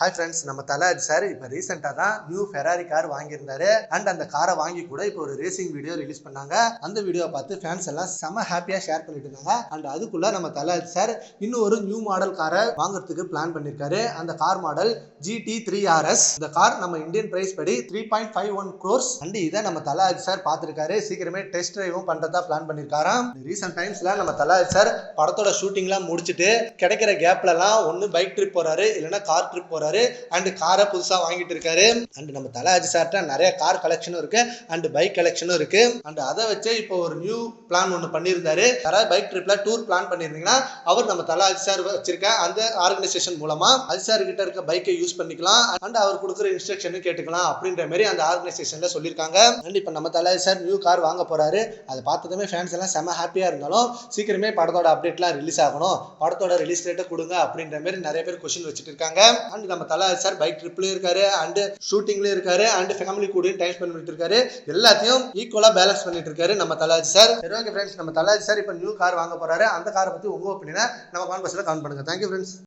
Hi friends நம்ம தலாஜ் sir இப்போ ரீசெண்டாக தான் நியூ ஃபெராரி கார் வாங்கியிருந்தாரு. அண்ட் அந்த காரை வாங்கி கூட இப்போ ஒரு ரேசிங் வீடியோ ரிலீஸ் பண்ணாங்க. அந்த வீடியோ பார்த்து ஃபேன்ஸ் எல்லாம் செம ஹாப்பியாக ஷேர் பண்ணிட்டு இருந்தாங்க. அண்ட் அதுக்குள்ள நம்ம தலாஜ் சார் இன்னும் ஒரு நியூ மாடல் காரை வாங்குறதுக்கு பிளான் பண்ணியிருக்காரு அந்த car model GT three RS இந்த கார் நம்ம இந்தியன் பிரைஸ் படி three point five one crores and இதை நம்ம தலாஜ் சார் பார்த்துருக்காரு. சீக்கிரமே டெஸ்ட் ட்ரைவும் பண்ணுறதா பிளான் பண்ணியிருக்காராம் ரீசெண்ட் டைம்ஸ்ல நம்ம தலாஜ் சார் படத்தோட ஷூட்டிங்லாம் முடிச்சுட்டு கிடைக்கிற கேப்லலாம் ஒன்று பைக் ட்ரிப் போறாரு. இல்லைன்னா கார் ட்ரிப் போறாரு அண்ட் காரை புதுசாக வாங்கிட்டு இருக்காரு அண்ட் நம்ம தலாஜி சார்ட்ட நிறைய கார் கலெக்ஷனும் இருக்கு. அண்ட் பைக் கலெக்ஷனும் இருக்கு. அண்ட் அதை வச்சு இப்போ ஒரு நியூ பிளான் ஒன்று பண்ணியிருந்தாரு. யாராவது பைக் ட்ரிப்ல டூர் பிளான் பண்ணியிருந்தீங்கன்னா அவர் நம்ம தலாஜி சார் வச்சிருக்க அந்த ஆர்கனைசேஷன் மூலமா அஜி சார் கிட்ட இருக்க பைக்கை யூஸ் பண்ணிக்கலாம். அண்ட் அவர் கொடுக்குற இன்ஸ்ட்ரக்ஷனும் கேட்டுக்கலாம் அப்படின்ற மாதிரி அந்த ஆர்கனைசேஷன்ல சொல்லியிருக்காங்க. அண்ட் இப்போ நம்ம தலாஜி சார் நியூ கார் வாங்க போறாரு. அதை பார்த்ததுமே ஃபேன்ஸ் எல்லாம் செம ஹாப்பியா இருந்தாலும் சீக்கிரமே படத்தோட அப்டேட்லாம் ரிலீஸ் ஆகணும். படத்தோட ரிலீஸ் டேட்டை கொடுங்க அப்படின்ற மாதிரி நிறைய பேர் கொஸ்டின் வச்சுட்டு இருக்காங்க அண்ட் நம்ம தலா சார் பைக் ட்ரிப்லயும் இருக்காரு அண்டு ஷூட்டிங்லயும் இருக்காரு அண்டு ஃபேமிலி கூடயும் டைம் ஸ்பெண்ட் பண்ணிட்டு இருக்காரு. எல்லாத்தையும் ஈக்குவலா பேலன்ஸ் பண்ணிட்டு இருக்காரு நம்ம தலாஜி சார். சரி ஓகே ஃப்ரெண்ட்ஸ் நம்ம தலாஜி சார் இப்போ நியூ கார் வாங்க போறாரு. அந்த காரை பத்தி உங்க ஒப்பீனியனை நம்ம கான்பர்ஸ்ல கமெண்ட் பண்ணுங்க. Thank you friends